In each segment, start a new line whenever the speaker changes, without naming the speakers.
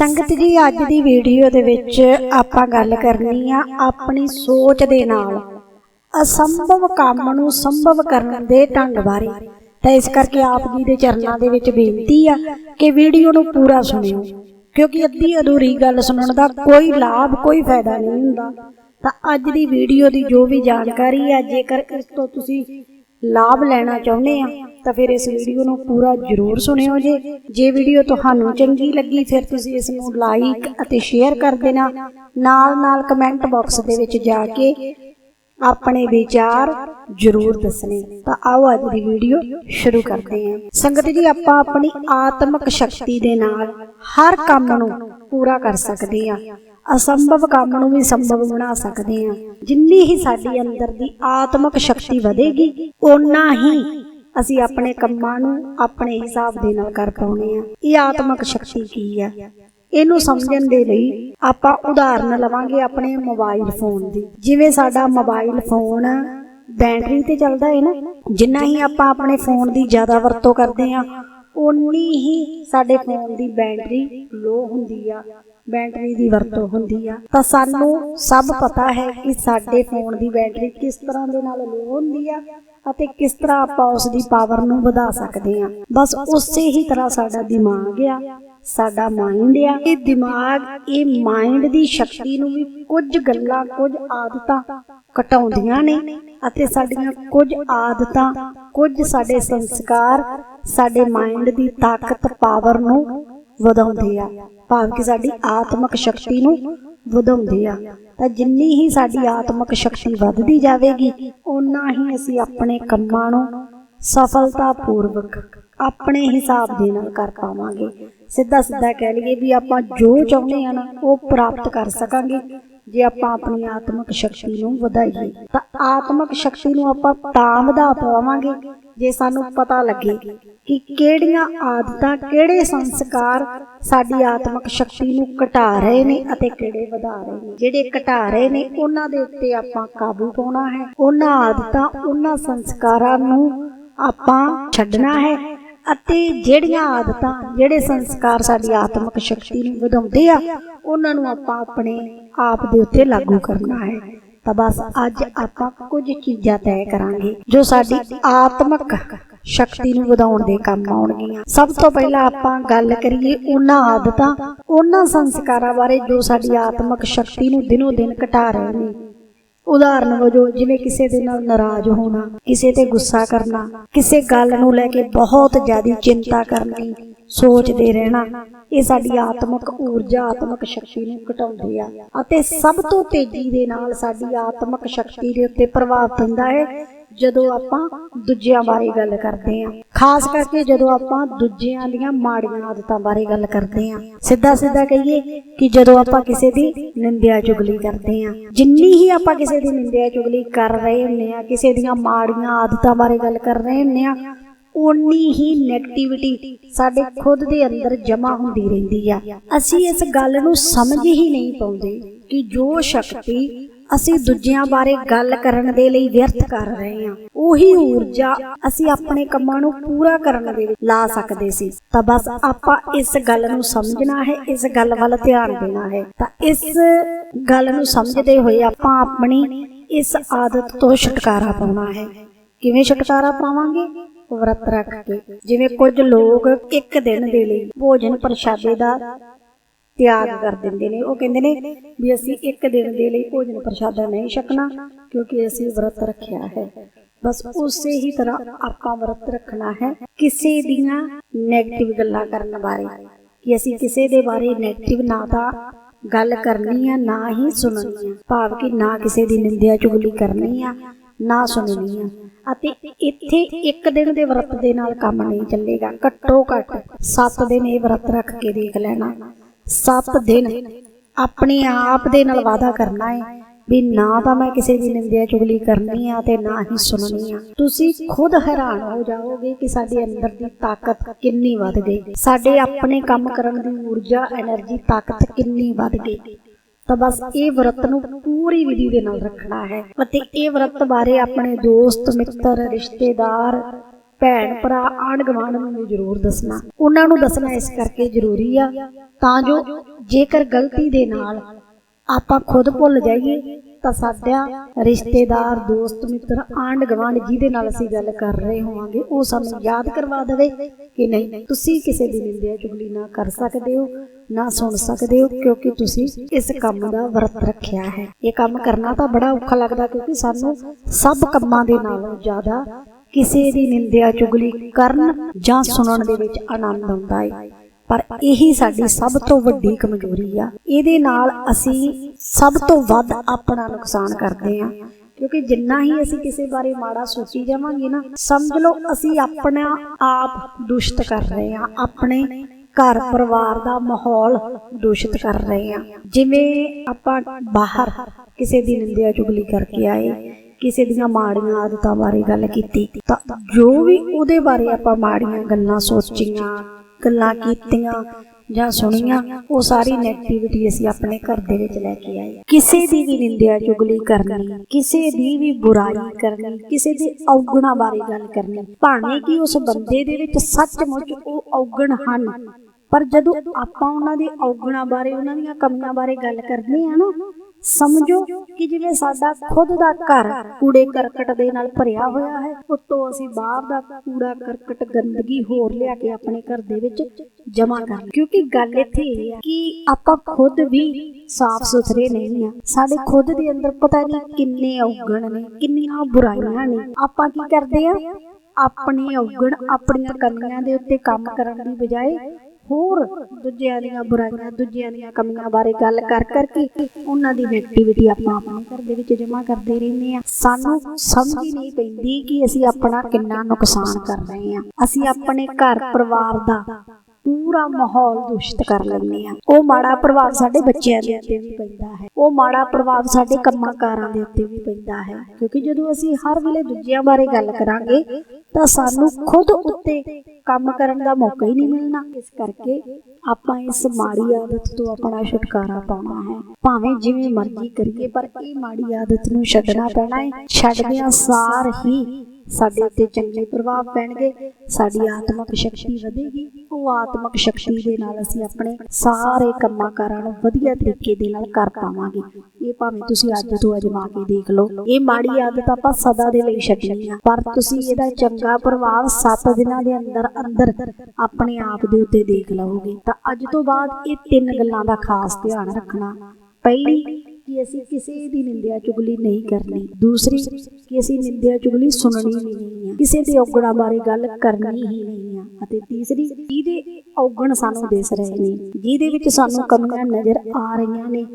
ਸੰਗਤ ਜੀ, ਅੱਜ ਦੀ ਵੀਡੀਓ ਦੇ ਵਿੱਚ ਆਪਾਂ ਗੱਲ ਕਰਨੀ ਆ ਆਪਣੀ ਸੋਚ ਦੇ ਨਾਲ। ਅਸੰਭਵ ਕੰਮ ਨੂੰ ਸੰਭਵ ਕਰਨ ਦੇ ਢੰਗ ਬਾਰੇ। ਤਾਂ ਇਸ ਕਰਕੇ ਆਪ ਜੀ ਦੇ ਚਰਨਾਂ ਦੇ ਵਿੱਚ ਬੇਨਤੀ ਆ ਕਿ ਵੀਡੀਓ ਨੂੰ ਪੂਰਾ ਸੁਣਿਓ। ਕਿਉਂਕਿ ਅੱਧੀ ਅਧੂਰੀ ਗੱਲ ਸੁਣਨ ਦਾ ਕੋਈ ਲਾਭ, ਕੋਈ ਫਾਇਦਾ ਨਹੀਂ ਹੁੰਦਾ। ਤਾਂ ਅੱਜ ਦੀ ਵੀਡੀਓ ਦੀ ਜੋ ਵੀ ਜਾਣਕਾਰੀ ਆ, ਜੇਕਰ ਇਸ ਤੋਂ ਤੁਸੀਂ ਲਾਭ ਲੈਣਾ ਚਾਹੁੰਦੇ ਆ ਤਾਂ ਫਿਰ ਇਸ ਵੀਡੀਓ ਨੂੰ ਪੂਰਾ ਜ਼ਰੂਰ ਸੁਣਿਓ ਜੇ। ਜੇ ਵੀਡੀਓ ਤੁਹਾਨੂੰ ਚੰਗੀ ਲੱਗੀ, ਫਿਰ ਤੁਸੀਂ ਇਸ ਨੂੰ ਲਾਈਕ ਅਤੇ ਸ਼ੇਅਰ ਕਰ ਦੇਣਾ। ਨਾਲ ਨਾਲ ਕਮੈਂਟ ਬਾਕਸ ਦੇ ਵਿੱਚ ਜਾ ਕੇ ਆਪਣੇ ਵਿਚਾਰ ਜ਼ਰੂਰ ਦੱਸਣੇ। ਤਾਂ ਆਓ ਅੱਜ ਦੀ ਵੀਡੀਓ ਸ਼ੁਰੂ ਕਰਦੇ ਹਾਂ। ਸੰਗਤ ਜੀ, ਆਪਾਂ ਆਪਣੀ ਆਤਮਿਕ ਸ਼ਕਤੀ ਦੇ ਨਾਲ ਹਰ ਕੰਮ ਨੂੰ ਪੂਰਾ ਕਰ ਸਕਦੇ ਹਾਂ। ਅਸੰਭਵ ਕੰਮ ਨੂੰ ਵੀ ਸੰਭਵ ਬਣਾ ਸਕਦੇ ਹਾਂ। ਜਿੰਨੀ ਹੀ ਸਾਡੀ ਅੰਦਰ ਦੀ ਆਤਮਿਕ ਸ਼ਕਤੀ ਵਧੇਗੀ, ਓਨਾ ਹੀ ਅਸੀਂ ਆਪਣੇ ਕੰਮਾਂ ਨੂੰ ਆਪਣੇ ਹਿਸਾਬ ਦੇ ਨਾਲ ਕਰ ਪਾਉਣੇ ਆ। ਇਹ ਆਤਮਿਕ ਸ਼ਕਤੀ ਕੀ ਆ? ਇਹਨੂੰ ਸਮਝਣ ਦੇ ਲਈ ਆਪਾਂ ਉਦਾਹਰਨ ਲਵਾਂਗੇ ਆਪਣੇ ਮੋਬਾਈਲ ਫੋਨ ਦੀ। ਜਿਵੇਂ ਸਾਡਾ ਮੋਬਾਈਲ ਫੋਨ ਬੈਟਰੀ ਤੇ ਚੱਲਦਾ ਹੈ ਨਾ, ਜਿੰਨਾ ਹੀ ਆਪਾਂ ਆਪਣੇ ਫੋਨ ਦੀ ਜ਼ਿਆਦਾ ਵਰਤੋਂ ਕਰਦੇ ਆ, ਓਨੀ ਹੀ ਸਾਡੇ ਫੋਨ ਦੀ ਬੈਟਰੀ ਲੋ ਹੁੰਦੀ ਆ। ਬੈਟਰੀ ਦੀ ਵਰਤੋਂ ਹੁੰਦੀ ਆ। ਤਾਂ ਸਾਨੂੰ ਸਭ ਪਤਾ ਹੈ ਕਿ ਸਾਡੇ ਫੋਨ ਦੀ ਬੈਟਰੀ ਕਿਸ ਤਰ੍ਹਾਂ ਦੇ ਨਾਲ ਲੋ ਹੁੰਦੀ ਆ ਅਤੇ ਕਿਸ ਤਰ੍ਹਾਂ ਆਪਾਂ ਉਸ ਦੀ ਪਾਵਰ ਨੂੰ ਵਧਾ ਸਕਦੇ ਆ। ਬਸ ਉਸੇ ਹੀ ਤਰ੍ਹਾਂ ਸਾਡਾ ਦਿਮਾਗ ਆ, ਸਾਡਾ ਮਾਈਂਡ ਆ। ਇਹ ਦਿਮਾਗ, ਇਹ ਮਾਈਂਡ ਦੀ ਸ਼ਕਤੀ ਨੂੰ ਵੀ ਕੁਝ ਗੱਲਾਂ, ਕੁਝ ਆਦਤਾਂ ਘਟਾਉਂਦੀਆਂ ਨੇ ਅਤੇ ਸਾਡੀਆਂ ਕੁਝ ਆਦਤਾਂ, ਕੁਝ ਸਾਡੇ ਸੰਸਕਾਰ, ਸਾਡੇ ਮਾਈਂਡ ਦੀ ਤਾਕਤ ਪਾਵਰ ਨੂੰ ਵਧਾਉਂਦੇ ਆ। ਭਾਵ ਕਿ ਸਾਡੀ ਆਤਮਿਕ ਸ਼ਕਤੀ ਨੂੰ ਵਧਾਉਂਦੇ ਆ। ਤਾਂ ਜਿੰਨੀ ਹੀ ਸਾਡੀ ਆਤਮਿਕ ਸ਼ਕਤੀ ਵੱਧਦੀ ਜਾਵੇਗੀ, ਓਨਾ ਹੀ ਅਸੀਂ ਆਪਣੇ ਕੰਮਾਂ ਨੂੰ ਸਫਲਤਾਪੂਰਵਕ ਆਪਣੇ ਹਿਸਾਬ ਦੇ ਨਾਲ ਕਰ ਪਾਵਾਂਗੇ। ਸਿੱਧਾ ਸਿੱਧਾ ਕਹਿ ਲਈਏ ਵੀ ਆਪਾਂ ਜੋ ਚਾਹੁੰਦੇ ਆ ਨਾ, ਉਹ ਪ੍ਰਾਪਤ ਕਰ ਸਕਾਂਗੇ। ਜੇ ਆਪਾਂ ਆਪਣੀ ਆਤਮਿਕ ਸ਼ਕਤੀ ਨੂੰ ਵਧਾਈਏ, ਤਾਂ ਆਤਮਿਕ ਸ਼ਕਤੀ ਨੂੰ ਆਪਾਂ ਤਾਂ ਵਧਾ ਪਾਵਾਂਗੇ, ਜੇ ਸਾਨੂੰ ਪਤਾ ਲੱਗੇ ਕਿ ਕਿਹੜੀਆਂ ਆਦਤਾਂ, ਕਿਹੜੇ ਸੰਸਕਾਰ ਸਾਡੀ ਆਤਮਿਕ ਸ਼ਕਤੀ ਨੂੰ ਘਟਾ ਰਹੇ ਨੇ ਅਤੇ ਕਿਹੜੇ ਵਧਾ ਰਹੇ ਨੇ। ਜਿਹੜੇ ਘਟਾ ਰਹੇ ਨੇ, ਉਹਨਾਂ ਦੇ ਉੱਤੇ ਆਪਾਂ ਕਾਬੂ ਪਾਉਣਾ ਹੈ। ਉਹਨਾਂ ਆਦਤਾਂ, ਉਹਨਾਂ ਸੰਸਕਾਰਾਂ ਨੂੰ ਆਪਾਂ ਛੱਡਣਾ ਹੈ ਅਤੇ ਜਿਹੜੀਆਂ ਆਦਤਾਂ, ਜਿਹੜੇ ਸੰਸਕਾਰ ਸਾਡੀ ਆਤਮਿਕ ਸ਼ਕਤੀ ਨੂੰ ਵਧਾਉਂਦੇ ਆ ਉਹਨਾਂ ਨੂੰ ਆਪਾਂ ਆਪਣੇ ਆਪ ਦੇ ਉੱਤੇ ਲਾਗੂ ਕਰਨਾ ਹੈ। ਤਾਂ ਬਸ ਅੱਜ ਆਪਾਂ ਕੁਝ ਚੀਜ਼ਾਂ ਤੈਅ ਕਰਾਂਗੇ ਜੋ ਸਾਡੀ ਆਤਮਿਕ ਸ਼ਕਤੀ ਨੂੰ ਵਧਾਉਣ ਦੇ ਕੰਮ ਆਉਣਗੀਆਂ। ਸਭ ਤੋਂ ਪਹਿਲਾਂ ਆਪਾਂ ਗੱਲ ਕਰੀਏ ਉਹਨਾਂ ਆਦਤਾਂ, ਉਹਨਾਂ ਸੰਸਕਾਰਾਂ ਬਾਰੇ ਜੋ ਸਾਡੀ ਆਤਮਿਕ ਸ਼ਕਤੀ ਨੂੰ ਦਿਨੋ ਦਿਨ ਘਟਾ ਰਹੇ ਨੇ। ਉਦਾਹਰਨ ਵਜੋਂ ਜਿਵੇਂ ਕਿਸੇ ਦੇ ਨਾਲ ਨਾਰਾਜ਼ ਹੋਣਾ, ਕਿਸੇ ਤੇ ਗੁੱਸਾ ਕਰਨਾ, ਕਿਸੇ ਗੱਲ ਨੂੰ ਲੈ ਕੇ ਬਹੁਤ ਜ਼ਿਆਦਾ ਚਿੰਤਾ ਕਰਨੀ ਸੋਚਦੇ ਰਹਿਣਾ। ਇਹ ਸਾਡੀ ਆਤਮਿਕ ਊਰਜਾ, ਆਤਮਿਕ ਸ਼ਕਤੀ ਨੂੰ ਘਟਾਉਂਦੇ ਆ। ਅਤੇ ਸਭ ਤੋਂ ਤੇਜ਼ੀ ਦੇ ਨਾਲ ਸਾਡੀ ਆਤਮਿਕ ਸ਼ਕਤੀ ਦੇ ਉੱਤੇ ਪ੍ਰਭਾਵ ਪੈਂਦਾ ਹੈ, ਜਦੋਂ ਆਪਾਂ ਦੂਜਿਆਂ ਬਾਰੇ ਗੱਲ ਕਰਦੇ ਹਾਂ। ਖਾਸ ਕਰਕੇ ਜਦੋਂ ਆਪਾਂ ਦੂਜਿਆਂ ਦੀਆਂ ਮਾੜੀਆਂ ਆਦਤਾਂ ਬਾਰੇ ਗੱਲ ਕਰਦੇ ਹਾਂ। ਸਿੱਧਾ ਸਿੱਧਾ ਕਹੀਏ ਕਿ ਜਦੋਂ ਆਪਾਂ ਕਿਸੇ ਦੀ ਨਿੰਦਿਆ ਚੁਗਲੀ ਕਰਦੇ ਹਾਂ। ਜਿੰਨੀ ਹੀ ਆਪਾਂ ਕਿਸੇ ਦੀ ਨਿੰਦਿਆ ਚੁਗਲੀ ਕਰ ਰਹੇ ਹੁੰਨੇ ਆ ਕਿਸੇ ਦੀਆਂ ਮਾੜੀਆਂ ਆਦਤਾਂ ਬਾਰੇ ਗੱਲ ਕਰ ਰਹੇ ਹੁੰਨੇ ਆ ਓਨੀ ਹੀ 네ਗੇਟਿਵਿਟੀ ਸਾਡੇ ਖੁਦ ਦੇ ਅੰਦਰ ਜਮਾ ਹੁੰਦੀ ਰਹਿੰਦੀ ਆ। ਅਸੀਂ ਇਸ ਗੱਲ ਨੂੰ ਸਮਝ ਹੀ ਨਹੀਂ ਪਾਉਂਦੇ ਕਿ ਜੋ ਸ਼ਕਤੀ ਅਸੀਂ ਦੂਜਿਆਂ ਬਾਰੇ ਗੱਲ ਕਰਨ ਦੇ ਲਈ ਵਿਅਰਥ ਕਰ ਰਹੇ ਹਾਂ, ਉਹੀ ਊਰਜਾ ਅਸੀਂ ਆਪਣੇ ਕੰਮਾਂ ਨੂੰ ਪੂਰਾ ਕਰਨ ਦੇ ਲਈ ਲਾ ਸਕਦੇ ਸੀ। ਤਾਂ ਬਸ ਆਪਾਂ ਇਸ ਗੱਲ ਨੂੰ ਸਮਝਣਾ ਹੈ, ਇਸ ਗੱਲ ਵੱਲ ਧਿਆਨ ਦੇਣਾ ਹੈ। ਤਾਂ ਇਸ ਗੱਲ ਨੂੰ ਸਮਝਦੇ ਹੋਏ ਆਪਾਂ ਆਪਣੀ ਇਸ ਆਦਤ ਤੋਂ ਛੁਟਕਾਰਾ ਪਾਉਣਾ ਹੈ। ਕਿਵੇਂ ਛੁਟਕਾਰਾ ਪਾਵਾਂਗੇ? ਵਰਤ ਰੱਖ ਕੇ, ਜਿਵੇਂ ਕੁਝ ਲੋਕ ਇੱਕ ਦਿਨ ਦੇ ਲਈ ਭੋਜਨ ਪ੍ਰਸ਼ਾਦੇ ਦਾ ਤਿਆਗ ਕਰ ਦਿੰਦੇ ਨੇ। ਉਹ ਕਹਿੰਦੇ ਨੇ ਵੀ ਅਸੀਂ ਇੱਕ ਦਿਨ ਦੇ ਲਈ ਭੋਜਨ ਪ੍ਰਸ਼ਾਦਾ ਨਹੀਂ ਛਕਣਾ, ਕਿਉਂਕਿ ਅਸੀਂ ਵਰਤ ਰੱਖਿਆ ਹੈ। ਬਸ ਉਸੇ ਹੀ ਤਰ੍ਹਾਂ ਆਪਾਂ ਵਰਤ ਰੱਖਣਾ ਹੈ, ਕਿਸੇ ਦੀਆਂ 네ਗੇਟਿਵ ਗੱਲਾਂ ਕਰਨ ਬਾਰੇ। ਕਿ ਅਸੀਂ ਕਿਸੇ ਦੇ ਬਾਰੇ 네ਗੇਟਿਵ ਨਾ ਤਾਂ ਗੱਲ ਕਰਨੀ ਆ, ਨਾ ਹੀ ਸੁਣਨੀ ਆ। ਭਾਵ ਕਿ ਨਾ ਕਿਸੇ ਦੀ ਨਿੰਦਿਆ ਚੁਗਲੀ ਕਰਨੀ ਆ। ਨਾ ਸੁਣਨੀ ਆ ਅਤੇ ਇੱਥੇ ਇੱਕ ਦਿਨ ਦੇ ਵਰਤ ਦੇ ਨਾਲ ਕੰਮ ਨਹੀਂ ਚੱਲੇਗਾ। ਘੱਟੋ ਘੱਟ 7 ਦਿਨ ਇਹ ਵਰਤ ਰੱਖ ਕੇ ਦੇਖ ਲੈਣਾ। 7 ਦਿਨ ਆਪਣੇ ਆਪ ਦੇ ਨਾਲ ਵਾਅਦਾ ਕਰਨਾ ਹੈ ਵੀ ਨਾ ਤਾਂ ਮੈਂ ਕਿਸੇ ਦੀ ਨਿੰਦਿਆ ਚੁਗਲੀ ਕਰਨੀ ਆ ਤੇ ਨਾ ਹੀ ਸੁਣਨੀ ਆ ਤੁਸੀਂ ਖੁਦ ਹੈਰਾਨ ਹੋ ਜਾਓਗੇ ਕਿ ਸਾਡੇ ਅੰਦਰ ਦੀ ਤਾਕਤ ਕਿੰਨੀ ਵੱਧ ਗਈ। ਸਾਡੇ ਆਪਣੇ ਕੰਮ ਕਰਨ ਦੀ ਊਰਜਾ એનર્ਜੀ ਤਾਕਤ ਕਿੰਨੀ ਵੱਧ ਗਈ। ਤਾਂ ਬਸ ਇਹ ਵਰਤ ਨੂੰ ਪੂਰੀ ਵਿਧੀ ਦੇ ਨਾਲ ਰੱਖਣਾ ਹੈ ਅਤੇ ਇਹ ਵਰਤ ਬਾਰੇ ਆਪਣੇ ਦੋਸਤ, ਮਿੱਤਰ, ਰਿਸ਼ਤੇਦਾਰ, ਭੈਣ, ਭਰਾ ਆਂਢ ਗੁਆਂਢ ਨੂੰ ਵੀ ਜ਼ਰੂਰ ਦੱਸਣਾ। ਉਹਨਾਂ ਨੂੰ ਦੱਸਣਾ ਇਸ ਕਰਕੇ ਜ਼ਰੂਰੀ ਆ ਤਾਂ ਜੋ ਜੇਕਰ ਗਲਤੀ ਦੇ ਨਾਲ ਆਪਾਂ ਖੁਦ ਭੁੱਲ ਜਾਈਏ ਤਾਂ ਸਾਡਾ ਰਿਸ਼ਤੇਦਾਰ, ਦੋਸਤ, ਮਿੱਤਰ, ਆਂਢ ਗੁਆਂਢ ਜਿਹਦੇ ਨਾਲ ਅਸੀਂ ਗੱਲ ਕਰ ਰਹੇ ਹੋਵਾਂਗੇ, ਉਹ ਸਾਨੂੰ ਯਾਦ ਕਰਵਾ ਦੇਵੇ ਕਿ ਨਹੀਂ, ਤੁਸੀਂ ਕਿਸੇ ਦੀ ਨਿੰਦਿਆ ਚੁਗਲੀ ਨਾ ਕਰ ਸਕਦੇ ਹੋ, ਨਾ ਸੁਣ ਸਕਦੇ ਹੋ, ਕਿਉਂਕਿ ਤੁਸੀਂ ਇਸ ਕੰਮ ਦਾ ਵਰਤ ਰੱਖਿਆ ਹੈ। ਇਹ ਕੰਮ ਕਰਨਾ ਤਾਂ ਬੜਾ ਔਖਾ ਲੱਗਦਾ ਕਿਉਂਕਿ ਸਾਨੂੰ ਸਭ ਕੰਮਾਂ ਦੇ ਨਾਲੋਂ ਜ਼ਿਆਦਾ ਕਿਸੇ ਦੀ ਨਿੰਦਿਆ ਚੁਗਲੀ ਕਰਨ ਜਾਂ ਸੁਣਨ ਦੇ ਵਿੱਚ ਆਨੰਦ ਆਉਂਦਾ ਹੈ। ਪਰ ਇਹੀ ਸਾਡੀ ਸਭ ਤੋਂ ਵੱਡੀ ਕਮਜ਼ੋਰੀ ਆ। ਇਹਦੇ ਨਾਲ ਅਸੀਂ ਸਭ ਤੋਂ ਵੱਧ ਆਪਣਾ ਨੁਕਸਾਨ ਕਰਦੇ ਆ। ਕਿਉਂਕਿ ਜਿੰਨਾ ਹੀ ਅਸੀਂ ਕਿਸੇ ਬਾਰੇ ਮਾੜਾ ਸੋਚੀ ਜਾਵਾਂਗੇ ਨਾ, ਸਮਝ ਲਓ ਅਸੀਂ ਆਪਣਾ ਆਪ ਦੁਸ਼ਟ ਕਰ ਰਹੇ ਆ। ਆਪਣੇ ਘਰ ਪਰਿਵਾਰ ਦਾ ਮਾਹੌਲ ਦੂਸ਼ਿਤ ਕਰ ਰਹੇ ਆ। ਜਿਵੇਂ ਆਪਾਂ ਬਾਹਰ ਕਿਸੇ ਦੀ ਨਿੰਦਿਆ ਚੁਗਲੀ ਕਰਕੇ ਆਏ, ਕਿਸੇ ਦੀਆਂ ਮਾੜੀਆਂ ਆਦਤਾਂ ਬਾਰੇ ਗੱਲ ਕੀਤੀ, ਤਾਂ ਜੋ ਵੀ ਉਹਦੇ ਬਾਰੇ ਆਪਾਂ ਮਾੜੀਆਂ ਗੱਲਾਂ ਸੋਚੀਆਂ ਗੱਲਾਂ ਕੀਤੀਆਂ ਜਾਂ ਸੁਣੀਆਂ, ਉਹ ਸਾਰੀ ਨੈਗੇਟਿਵਿਟੀ ਅਸੀਂ ਆਪਣੇ ਘਰ ਦੇ ਵਿੱਚ ਲੈ ਕੇ ਆਏ ਕਿਸੇ ਦੀ ਵੀ ਨਿੰਦਿਆ ਚੁਗਲੀ ਕਰਨੀ, ਕਿਸੇ ਦੀ ਵੀ ਬੁਰਾਈ ਕਰਨੀ, ਕਿਸੇ ਦੇ ਔਗਣਾ ਬਾਰੇ ਗੱਲ ਕਰਨੀ, ਭਾਵੇਂ ਕਿ ਉਸ ਬੰਦੇ ਦੇ ਵਿੱਚ ਸੱਚਮੁੱਚ ਉਹ ਔਗਣ ਹਨ ਪਰ ਜਦੋਂ ਆਪਾਂ ਉਹਨਾਂ ਦੇ ਔਗਣਾ ਬਾਰੇ, ਉਹਨਾਂ ਦੀਆਂ ਕਮੀਆਂ ਬਾਰੇ ਗੱਲ ਕਰਦੇ ਆ ਨਾ, ਸਮਝੋ ਕਿ ਜਿਵੇਂ ਸਾਡਾ ਖੁਦ ਦਾ ਘਰ ਕੂੜੇ ਕਰਕਟ ਦੇ ਨਾਲ ਭਰਿਆ ਹੋਇਆ ਹੈ, ਉੱਤੋਂ ਅਸੀਂ ਬਾਹਰ ਦਾ ਕੂੜਾ ਕਰਕਟ ਗੰਦਗੀ ਹੋਰ ਲਿਆ ਕੇ ਆਪਣੇ ਘਰ ਦੇ ਵਿੱਚ ਜਮ੍ਹਾਂ ਕਰ ਕਿਉਂਕਿ ਗੱਲ ਇੱਥੇ ਇਹ ਹੈ ਕਿ ਆਪਾਂ ਖੁਦ ਵੀ ਸਾਫ਼ ਸੁਥਰੇ ਨਹੀਂ ਆ ਸਾਡੇ ਖੁਦ ਦੇ ਅੰਦਰ ਪਤਾ ਨਹੀਂ ਕਿੰਨੇ ਔਗਣ ਨੇ, ਕਿੰਨੀਆਂ ਬੁਰਾਈਆਂ ਨੇ। ਆਪਾਂ ਕੀ ਕਰਦੇ ਆ ਆਪਣੇ ਔਗਣ ਆਪਣੀਆਂ ਕਮੀਆਂ ਦੇ ਉੱਤੇ ਕੰਮ ਕਰਨ ਦੀ ਬਜਾਏ ਹੋਰ ਦੂਜਿਆਂ ਦੀਆਂ ਬੁਰਾਈਆਂ, ਦੂਜਿਆਂ ਦੀਆਂ ਕਮੀਆਂ ਬਾਰੇ ਗੱਲ ਕਰ ਕਰਕੇ ਉਹਨਾਂ ਦੀ ਨੈਗੇਟਿਵਿਟੀ ਆਪਾਂ ਆਪਣੇ ਘਰ ਦੇ ਵਿੱਚ ਜਮ੍ਹਾਂ ਕਰਦੇ ਰਹਿੰਦੇ ਆ ਸਾਨੂੰ ਸਮਝ ਹੀ ਨਹੀਂ ਪੈਂਦੀ ਕਿ ਅਸੀਂ ਆਪਣਾ ਕਿੰਨਾ ਨੁਕਸਾਨ ਕਰ ਰਹੇ ਆ ਅਸੀਂ ਆਪਣੇ ਘਰ ਪਰਿਵਾਰ ਦਾ ਪੂਰਾ ਮਾਹੌਲ ਦੂਸ਼ਿਤ ਕਰ ਲੈਂਦੇ ਆ। ਉਹ ਮਾੜਾ ਪ੍ਰਭਾਵ ਸਾਡੇ ਬੱਚਿਆਂ ਦੇ ਉੱਤੇ ਵੀ ਪੈਂਦਾ ਹੈ। ਉਹ ਮਾੜਾ ਪ੍ਰਭਾਵ ਸਾਡੇ ਕੰਮਾਂ ਦੇ ਉੱਤੇ ਵੀ ਪੈਂਦਾ ਹੈ। ਕਿਉਂਕਿ ਜਦੋਂ ਅਸੀਂ ਹਰ ਵੇਲੇ ਦੂਜਿਆਂ ਬਾਰੇ ਗੱਲ ਕਰਾਂਗੇ, ਤਾਂ ਸਾਨੂੰ ਖੁਦ ਉੱਤੇ ਕੰਮ ਕਰਨ ਦਾ ਮੌਕਾ ਹੀ ਨਹੀਂ ਮਿਲਣਾ। ਇਸ ਕਰਕੇ ਆਪਾਂ ਇਸ ਮਾੜੀ ਆਦਤ ਤੋਂ ਆਪਣਾ ਛੁਟਕਾਰਾ ਪਾਉਣਾ ਹੈ। ਭਾਵੇਂ ਜਿਵੇਂ ਮਰਜ਼ੀ ਕਰੀਏ, ਪਰ ਇਹ ਮਾੜੀ ਆਦਤ ਨੂੰ ਛੱਡਣਾ ਪੈਣਾ ਹੈ। ਛੱਡਦਿਆਂ ਸਾਰ ਹੀ ਸਾਡੇ ਉੱਤੇ ਚੰਗੇ ਪ੍ਰਭਾਵ ਪੈਣਗੇ, ਸਾਡੀ ਆਤਮਿਕ ਸ਼ਕਤੀ ਵਧੇਗੀ। ਉਹ ਆਤਮਿਕ ਸ਼ਕਤੀ ਦੇ ਨਾਲ ਅਸੀਂ ਆਪਣੇ ਸਾਰੇ ਕੰਮਾਂ ਕਾਰਾਂ ਨੂੰ ਵਧੀਆ ਤਰੀਕੇ ਦੇ ਨਾਲ ਕਰ ਪਾਵਾਂਗੇ। ਇਹ ਭਾਵੇਂ ਤੁਸੀਂ ਅੱਜ ਤੋਂ ਅਜਮਾ ਕੇ ਦੇਖ ਲਓ। ਇਹ ਮਾੜੀ ਆਦਤ ਆਪਾਂ ਸਦਾ ਦੇ ਲਈ ਛੱਡਣੀ ਆ। ਪਰ ਤੁਸੀਂ ਇਹਦਾ ਚੰਗਾ ਪ੍ਰਭਾਵ 7 ਦਿਨਾਂ ਦੇ ਅੰਦਰ ਅੰਦਰ ਆਪਣੇ ਆਪ ਦੇ ਉੱਤੇ ਦੇਖ ਲਓਗੇ ਤਾਂ ਅੱਜ ਤੋਂ ਬਾਅਦ ਇਹ ਤਿੰਨ ਗੱਲਾਂ ਦਾ ਖਾਸ ਧਿਆਨ ਰੱਖਣਾ। ਪਹਿਲੀ ਕਿ ਅਸੀਂ ਕਿਸੇ ਦੀ ਨਿੰਦਿਆ ਚੁਗਲੀ ਨਹੀਂ ਕਰਨੀ। ਦੂਸਰੀ, ਕਿ ਅਸੀਂ ਨਿੰਦਿਆ ਚੁਗਲੀ ਸੁਣਨੀ ਵੀ ਨਹੀਂ ਆ। ਕਿਸੇ ਦੇ ਔਗਣਾ ਬਾਰੇ ਗੱਲ ਕਰਨੀ ਹੀ ਨਹੀਂ ਆ। ਅਤੇ ਤੀਸਰੀ, ਜਿਹਦੇ ਔਗਣ ਸਾਨੂੰ ਦਿਸ ਰਹੇ ਨੇ, ਜਿਹਦੇ ਵਿੱਚ ਸਾਨੂੰ ਕਮੀਆਂ ਨਜ਼ਰ ਆ ਰਹੀਆਂ ਨੇ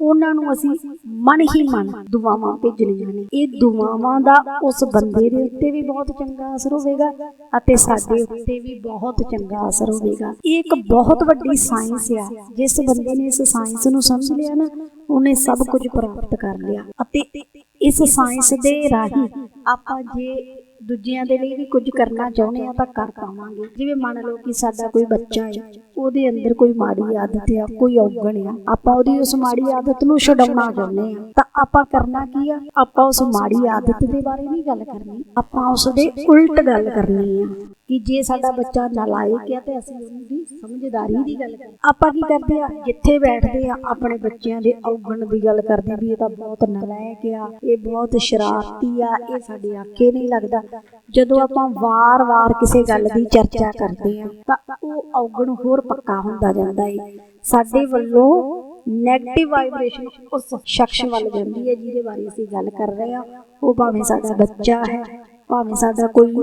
ਉਹਨਾਂ ਨੂੰ ਅਸੀਂ ਮਨ ਹੀ ਮਨ ਦੁਆਵਾਂ ਭੇਜਣੀਆਂ ਨੇ। ਇਹ ਦੁਆਵਾਂ ਦਾ ਉਸ ਬੰਦੇ ਦੇ ਉੱਤੇ ਵੀ ਬਹੁਤ ਚੰਗਾ ਅਸਰ ਹੋਵੇਗਾ ਅਤੇ ਸਾਡੇ ਉੱਤੇ ਵੀ ਬਹੁਤ ਚੰਗਾ ਅਸਰ ਹੋਵੇਗਾ। ਇਹ ਇੱਕ ਬਹੁਤ ਵੱਡੀ ਸਾਇੰਸ ਆ। ਜਿਸ ਬੰਦੇ ਨੇ ਇਸ ਸਾਇੰਸ ਨੂੰ ਸਮਝ ਲਿਆ ਨਾ, ਉਹਨੇ ਸਭ ਕੁਝ ਪ੍ਰਾਪਤ ਕਰ ਲਿਆ। ਅਤੇ ਇਸ ਸਾਇੰਸ ਦੇ ਰਾਹੀਂ ਆਪਾਂ ਜੇ ਦੂਜਿਆਂ ਦੇ ਲਈ ਵੀ ਕੁਝ ਕਰਨਾ ਚਾਹੁੰਦੇ ਆ ਤਾਂ ਕਰ ਪਾਵਾਂਗੇ। ਜਿਵੇਂ ਮੰਨ ਲਓ ਕਿ ਸਾਡਾ ਕੋਈ ਬੱਚਾ ਹੈ ਉਹਦੇ ਅੰਦਰ ਕੋਈ ਮਾੜੀ ਆਦਤ ਆ, ਕੋਈ ਔਗਣ ਆ, ਆਪਾਂ ਉਹਦੀ ਉਸ ਮਾੜੀ ਆਦਤ ਨੂੰ ਛਡਾਉਣਾ ਚਾਹੁੰਦੇ ਆ ਤਾਂ ਆਪਾਂ ਕਰਨਾ ਕੀ ਆ? ਆਪਾਂ ਉਸ ਮਾੜੀ ਆਦਤ ਦੇ ਬਾਰੇ ਨਹੀਂ ਗੱਲ ਕਰਨੀ, ਆਪਾਂ ਉਸ ਦੇ ਉਲਟ ਗੱਲ ਕਰਨੀ ਆ। ਕਿ ਜੇ ਸਾਡਾ ਬੱਚਾ ਨਲਾਇਕ ਹੈ ਤੇ ਅਸੀਂ ਉਹਦੀ ਸਮਝਦਾਰੀ ਦੀ ਗੱਲ ਕਰਦੇ ਆਪਾਂ ਕੀ ਕਰਦੇ ਆ? ਜਿੱਥੇ ਬੈਠਦੇ ਆ, ਆਪਣੇ ਬੱਚਿਆਂ ਦੇ ਔਗਣ ਦੀ ਗੱਲ ਕਰਦੇ ਵੀ ਇਹ ਤਾਂ ਬਹੁਤ ਨਾਲਾਇਕ ਆ, ਇਹ ਬਹੁਤ ਸ਼ਰਾਰਤੀ ਆ, ਇਹ ਸਾਡੇ ਆਖੇ ਨਹੀਂ ਲੱਗਦਾ। ਜਦੋਂ ਆਪਾਂ ਵਾਰ-ਵਾਰ ਕਿਸੇ ਗੱਲ ਦੀ ਚਰਚਾ ਕਰਦੇ ਆ, ਤਾਂ ਉਹ ਔਗਣ ਹੋਰ ਪੱਕਾ ਹੁੰਦਾ ਜਾਂਦਾ ਏ। ਸਾਡੇ ਵੱਲੋਂ ਨੈਗੇਟਿਵ ਵਾਈਬ੍ਰੇਸ਼ਨ ਉਸ ਸ਼ਖਸ ਵੱਲ ਜਾਂਦੀ ਹੈ ਜਿਹਦੇ ਬਾਰੇ ਅਸੀਂ ਗੱਲ ਕਰ ਰਹੇ ਆ। ਉਹ ਭਾਵੇਂ ਸਾਡਾ ਬੱਚਾ ਹੈ ਭਾਵੇਂ ਸਾਡਾ ਕੋਈ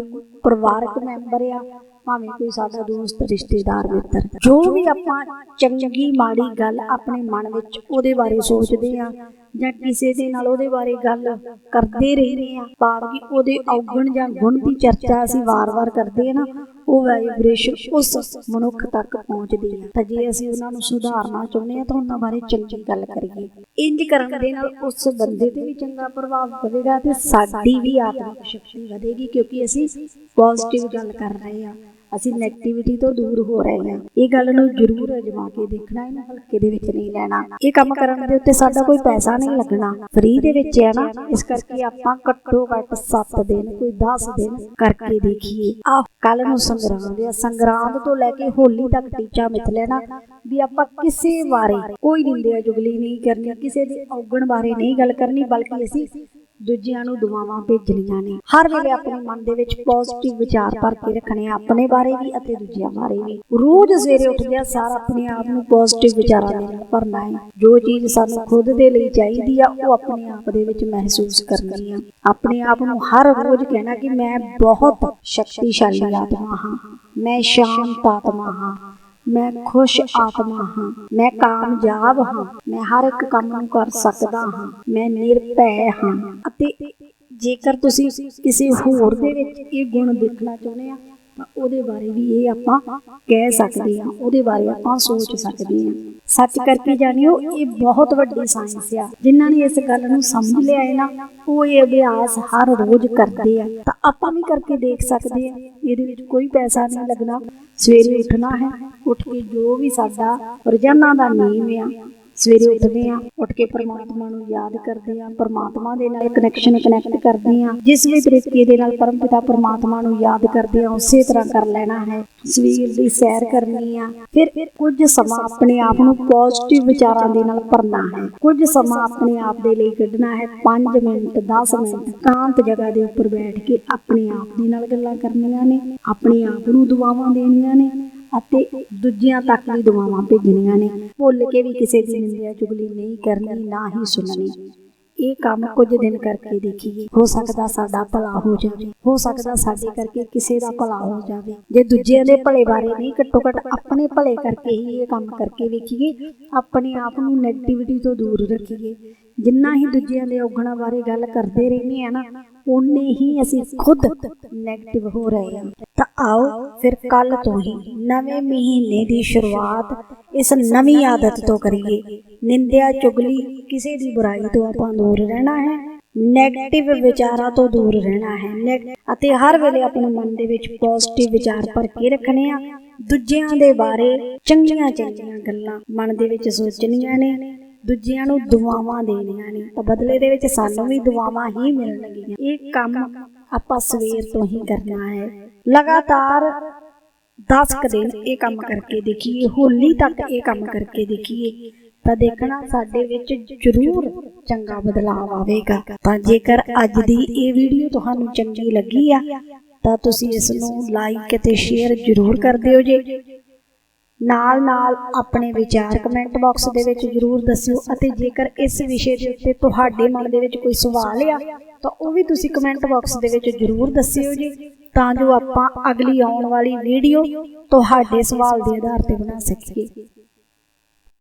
ਪਰਿਵਾਰਕ ਮੈਂਬਰ ਆ, ਭਾਵੇਂ ਕੋਈ ਸਾਡਾ ਦੋਸਤ, ਰਿਸ਼ਤੇਦਾਰ, ਮਿੱਤਰ। ਜੋ ਵੀ ਆਪਾਂ ਚੰਗੀ, ਮਾੜੀ ਗੱਲ ਆਪਣੇ ਮਨ ਵਿੱਚ ਉਹਦੇ ਬਾਰੇ ਸੋਚਦੇ ਆ ਜਾਂ ਕਿਸੇ ਦੇ ਨਾਲ ਉਹਦੇ ਬਾਰੇ ਗੱਲ ਕਰਦੇ ਰਹਿੰਦੇ ਆ ਭਾਵ ਕਿ ਉਹਦੇ ਔਗਣ ਜਾਂ ਗੁਣ ਦੀ ਚਰਚਾ ਅਸੀਂ ਵਾਰ-ਵਾਰ ਕਰਦੇ ਆ ਨਾ, ਉਹ ਵਾਈਬ੍ਰੇਸ਼ਨ ਉਸ ਮਨੁੱਖ ਤੱਕ ਪਹੁੰਚਦੀ ਹੈ ਤਾਂ ਜੇ ਅਸੀਂ ਉਹਨਾਂ ਨੂੰ ਸੁਧਾਰਨਾ ਚਾਹੁੰਦੇ ਆ ਤਾਂ ਉਹਨਾਂ ਬਾਰੇ ਚੰਗੀ ਗੱਲ ਕਰੀਏ। ਇੰਜ ਕਰਨ ਦੇ ਨਾਲ ਉਸ ਬੰਦੇ ਤੇ ਵੀ ਚੰਗਾ ਪ੍ਰਭਾਵ ਪਵੇਗਾ ਤੇ ਸਾਡੀ ਵੀ ਆਤਮਿਕ ਸ਼ਕਤੀ ਵਧੇਗੀ ਕਿਉਂਕਿ ਅਸੀਂ ਪੋਜ਼ਿਟਿਵ ਗੱਲ ਕਰ ਰਹੇ ਆ। ਅਸੀਂ ਨੈਗੇਟਿਵਿਟੀ ਤੋਂ ਦੂਰ ਹੋ ਰਹੇ ਹਾਂ। ਇਹ ਗੱਲ ਨੂੰ ਜ਼ਰੂਰ ਅਜਮਾ ਕੇ ਦੇਖਣਾ, ਇਹਨੂੰ ਹਲਕੇ ਦੇ ਵਿੱਚ ਨਹੀਂ ਲੈਣਾ। ਇਹ ਕੰਮ ਕਰਨ ਦੇ ਉੱਤੇ ਸਾਡਾ ਕੋਈ ਪੈਸਾ ਨਹੀਂ ਲੱਗਣਾ। ਫ੍ਰੀ ਦੇ ਵਿੱਚ ਹੈ ਨਾ, ਇਸ ਕਰਕੇ ਆਪਾਂ ਘੱਟੋ ਘੱਟ 7 ਦਿਨ, ਕੋਈ 10 ਦਿਨ ਕਰਕੇ ਦੇਖੀਏ। ਆ ਕੱਲ ਨੂੰ ਸੰਗਰਾਂਦ ਹੈ ਸੰਗਰਾਂਦ ਤੋਂ ਲੈ ਕੇ ਹੋਲੀ ਤੱਕ ਟੀਚਾ ਮਿਥ ਲੈਣਾ ਵੀ ਆਪਾਂ ਕਿਸੇ ਬਾਰੇ ਕੋਈ ਨਿੰਦਿਆ ਜੁਗਲੀ ਨਹੀਂ ਕਰਨੀ, ਕਿਸੇ ਦੇ ਔਗਣ ਬਾਰੇ ਨਹੀਂ ਗੱਲ ਕਰਨੀ, ਬਲਕਿ ਅਸੀਂ ਦੂਜਿਆਂ ਨੂੰ ਦੁਆਵਾਂ ਭੇਜਣੀਆਂ ਨੇ। ਹਰ ਵੇਲੇ ਆਪਣੇ ਮਨ ਦੇ ਵਿੱਚ ਪੋਜ਼ਿਟਿਵ ਵਿਚਾਰ ਭਰ ਕੇ ਰੱਖਣੇ ਆਪਣੇ ਬਾਰੇ ਵੀ ਅਤੇ ਦੂਜਿਆਂ ਬਾਰੇ ਵੀ। ਰੋਜ਼ ਸਵੇਰੇ ਉੱਠਦਿਆਂ ਸਾਰ ਆਪਣੇ ਆਪ ਨੂੰ ਪੋਜ਼ਿਟਿਵ ਵਿਚਾਰਾਂ ਦੇ ਨਾਲ ਭਰਨਾ ਹੈ। ਜੋ ਚੀਜ਼ ਸਾਨੂੰ ਖੁਦ ਦੇ ਲਈ ਚਾਹੀਦੀ ਆ, ਉਹ ਆਪਣੇ ਆਪ ਦੇ ਵਿੱਚ ਮਹਿਸੂਸ ਕਰਨੀ ਆ। ਆਪਣੇ ਆਪ ਨੂੰ ਹਰ ਰੋਜ਼ ਕਹਿਣਾ ਕਿ ਮੈਂ ਬਹੁਤ ਸ਼ਕਤੀਸ਼ਾਲੀ ਆਤਮਾ ਹਾਂ। ਮੈਂ ਸ਼ਾਂਤ ਆਤਮਾ ਹਾਂ। ਮੈਂ ਖੁਸ਼ ਆਤਮਾ ਹਾਂ। ਮੈਂ ਕਾਮਯਾਬ ਹਾਂ। ਮੈਂ ਹਰ ਇੱਕ ਕੰਮ ਨੂੰ ਕਰ ਸਕਦਾ ਹਾਂ। ਮੈਂ ਨਿਰਭੈ ਹਾਂ। ਅਤੇ ਜੇਕਰ ਤੁਸੀਂ ਕਿਸੇ ਹੋਰ ਦੇ ਵਿੱਚ ਇਹ ਗੁਣ ਦੇਖਣਾ ਚਾਹੁੰਦੇ ਆ ਉਹਦੇ ਬਾਰੇ ਵੀ ਇਹ ਆਪਾਂ ਕਹਿ ਸਕਦੇ ਆ ਉਹਦੇ ਬਾਰੇ ਆਪਾਂ ਸੋਚ ਸਕਦੇ ਆ ਸੱਚ ਕਰਕੇ ਜਾਣਿਓ, ਇਹ ਬਹੁਤ ਵੱਡੀ ਸਾਇੰਸ ਆ। ਜਿਨ੍ਹਾਂ ਨੇ ਇਸ ਗੱਲ ਨੂੰ ਸਮਝ ਲਿਆ ਹੈ ਨਾ, ਉਹ ਇਹ ਅਭਿਆਸ ਹਰ ਰੋਜ਼ ਕਰਦੇ ਆ। ਤਾਂ ਆਪਾਂ ਵੀ ਕਰਕੇ ਦੇਖ ਸਕਦੇ ਆ ਇਹਦੇ ਵਿੱਚ ਕੋਈ ਪੈਸਾ ਨਹੀਂ ਲੱਗਣਾ। ਸਵੇਰੇ ਉੱਠਣਾ ਹੈ। ਉੱਠ ਕੇ ਜੋ ਵੀ ਸਾਡਾ ਰੋਜ਼ਾਨਾ ਦਾ ਨਿਯਮ ਆ ਸਵੇਰੇ ਉੱਠਦੇ ਆ ਉੱਠ ਕੇ ਪਰਮਾਤਮਾ ਨੂੰ ਯਾਦ ਕਰਦੇ ਆ ਪਰਮਾਤਮਾ ਦੇ ਨਾਲ ਕਨੈਕਸ਼ਨ ਕਨੈਕਟ ਕਰਦੇ ਆ ਜਿਸ ਵੀ ਤਰੀਕੇ ਦੇ ਨਾਲ ਪਰਮਪਿਤਾ ਪਰਮਾਤਮਾ ਨੂੰ ਯਾਦ ਕਰਦੇ ਆ ਉਸੇ ਤਰ੍ਹਾਂ ਕਰ ਲੈਣਾ ਹੈ। ਸਵੇਰ ਦੀ ਸੈਰ ਕਰਨੀ ਆ। ਫਿਰ ਕੁਝ ਸਮਾਂ ਆਪਣੇ ਆਪ ਨੂੰ ਪੋਜ਼ਿਟਿਵ ਵਿਚਾਰਾਂ ਦੇ ਨਾਲ ਭਰਨਾ ਹੈ। ਕੁਝ ਸਮਾਂ ਆਪਣੇ ਆਪ ਦੇ ਲਈ ਕੱਢਣਾ ਹੈ। 5 ਮਿੰਟ 10 ਮਿੰਟ ਕਾਂਤ ਜਗ੍ਹਾ ਦੇ ਉੱਪਰ ਬੈਠ ਕੇ ਆਪਣੇ ਆਪ ਦੇ ਨਾਲ ਗੱਲਾਂ ਕਰਨੀਆਂ ਨੇ, ਆਪਣੇ ਆਪ ਨੂੰ ਦੁਆਵਾਂ ਦੇਣੀਆਂ ਨੇ। ਅਤੇ ਦੂਜਿਆਂ ਤੱਕ ਵੀ ਦੁਆਵਾਂ ਭੇਜਣੀਆਂ ਨੇ। ਭੁੱਲ ਕੇ ਵੀ ਕਿਸੇ ਦੀ ਨਿੰਦਿਆ ਚੁਗਲੀ ਨਹੀਂ ਕਰਨੀ, ਨਾ ਹੀ ਸੁਣਨੀ। ਇਹ ਕੰਮ ਕੁਝ ਦਿਨ ਕਰਕੇ ਦੇਖੀਏ। ਹੋ ਸਕਦਾ ਸਾਡਾ ਭਲਾ ਹੋ ਜਾਵੇ। ਹੋ ਸਕਦਾ ਸਾਡੇ ਕਰਕੇ ਕਿਸੇ ਦਾ ਭਲਾ ਹੋ ਜਾਵੇ। ਜੇ ਦੂਜਿਆਂ ਦੇ ਭਲੇ ਬਾਰੇ ਨਹੀਂ ਘੱਟੋ ਘੱਟ ਆਪਣੇ ਭਲੇ ਕਰਕੇ ਹੀ ਇਹ ਕੰਮ ਕਰਕੇ ਵੇਖੀਏ। ਆਪਣੇ ਆਪ ਨੂੰ ਨੈਗੇਟਿਵਿਟੀ ਤੋਂ ਦੂਰ ਰੱਖੀਏ। ਜਿੰਨਾ ਹੀ ਦੂਜਿਆਂ ਦੇ ਔਗਣਾਂ ਬਾਰੇ ਗੱਲ ਕਰਦੇ ਰਹਿੰਦੇ ਆ ਨਾ ਉਨੇ ਹੀ ਅਸੀਂ ਖੁਦ ਨੈਗੇਟਿਵ ਹੋ ਰਹੇ ਹਾਂ। ਤਾਂ ਆਓ ਫਿਰ ਕੱਲ ਤੋਂ ਹੀ ਨਵੇਂ ਮਹੀਨੇ ਦੀ ਸ਼ੁਰੂਆਤ ਇਸ ਨਵੀਂ ਆਦਤ ਤੋਂ ਕਰੀਏ। ਨਿੰਦਿਆ ਚੁਗਲੀ ਕਿਸੇ ਦੀ ਬੁਰਾਈ ਤੋਂ ਆਪਾਂ ਦੂਰ ਰਹਿਣਾ ਹੈ। ਨੈਗੇਟਿਵ ਵਿਚਾਰਾਂ ਤੋਂ ਦੂਰ ਰਹਿਣਾ ਹੈ। ਨੈਗ- ਅਤੇ ਹਰ ਵੇਲੇ ਆਪਣੇ ਮਨ ਦੇ ਵਿੱਚ ਪੋਜ਼ਿਟਿਵ ਵਿਚਾਰ ਭਰ ਕੇ ਰੱਖਣੇ ਆ। ਦੂਜਿਆਂ ਦੇ ਬਾਰੇ ਚੰਗੀਆਂ ਚੰਗੀਆਂ ਗੱਲਾਂ ਮਨ ਦੇ ਵਿੱਚ ਸੋਚਣੀਆਂ ਨੇ। ਦੂਜਿਆਂ ਨੂੰ ਦੁਆਵਾਂ ਦੇਣੀਆਂ ਨੇ, ਤਾਂ ਬਦਲੇ ਦੇ ਵਿੱਚ ਸਾਨੂੰ ਵੀ ਦੁਆਵਾਂ ਹੀ ਮਿਲਣਗੀਆਂ ਇਹ ਕੰਮ ਆਪਾਂ ਸਵੇਰ ਤੋਂ ਹੀ ਕਰਨਾ ਹੈ। ਲਗਾਤਾਰ 10 ਕੁ ਦਿਨ ਇਹ ਕੰਮ ਕਰਕੇ ਦੇਖੀਏ, ਹੋਲੀ ਤੱਕ ਇਹ ਕੰਮ ਕਰਕੇ ਦੇਖੀਏ, ਤਾਂ ਦੇਖਣਾ ਸਾਡੇ ਵਿੱਚ ਜ਼ਰੂਰ ਚੰਗਾ ਬਦਲਾਅ ਆਵੇਗਾ। ਤਾਂ ਜੇਕਰ ਅੱਜ ਦੀ ਇਹ ਵੀਡੀਓ ਤੁਹਾਨੂੰ ਚੰਗੀ ਲੱਗੀ ਆ, ਤਾਂ ਤੁਸੀਂ ਇਸ ਨੂੰ ਲਾਈਕ ਅਤੇ ਸ਼ੇਅਰ ਜ਼ਰੂਰ ਕਰ ਦਿਓ ਜੇ। ਨਾਲ ਨਾਲ ਆਪਣੇ ਵਿਚਾਰ ਕਮੈਂਟ ਬਾਕਸ ਦੇ ਵਿੱਚ ਜਰੂਰ ਦੱਸਿਓ ਅਤੇ ਜੇਕਰ ਇਸ ਵਿਸ਼ੇ ਦੇ ਉੱਤੇ ਤੁਹਾਡੇ ਮਨ ਦੇ ਵਿੱਚ ਕੋਈ ਸਵਾਲ ਆ, ਤਾਂ ਉਹ ਵੀ ਤੁਸੀਂ ਕਮੈਂਟ ਬਾਕਸ ਦੇ ਵਿੱਚ ਜਰੂਰ ਦੱਸਿਓ ਜੀ। ਤਾਂ ਜੋ ਆਪਾਂ ਅਗਲੀ ਆਉਣ ਵਾਲੀ ਵੀਡੀਓ ਤੁਹਾਡੇ ਸਵਾਲ ਦੇ ਆਧਾਰ ਤੇ ਬਣਾ ਸਕੀਏ।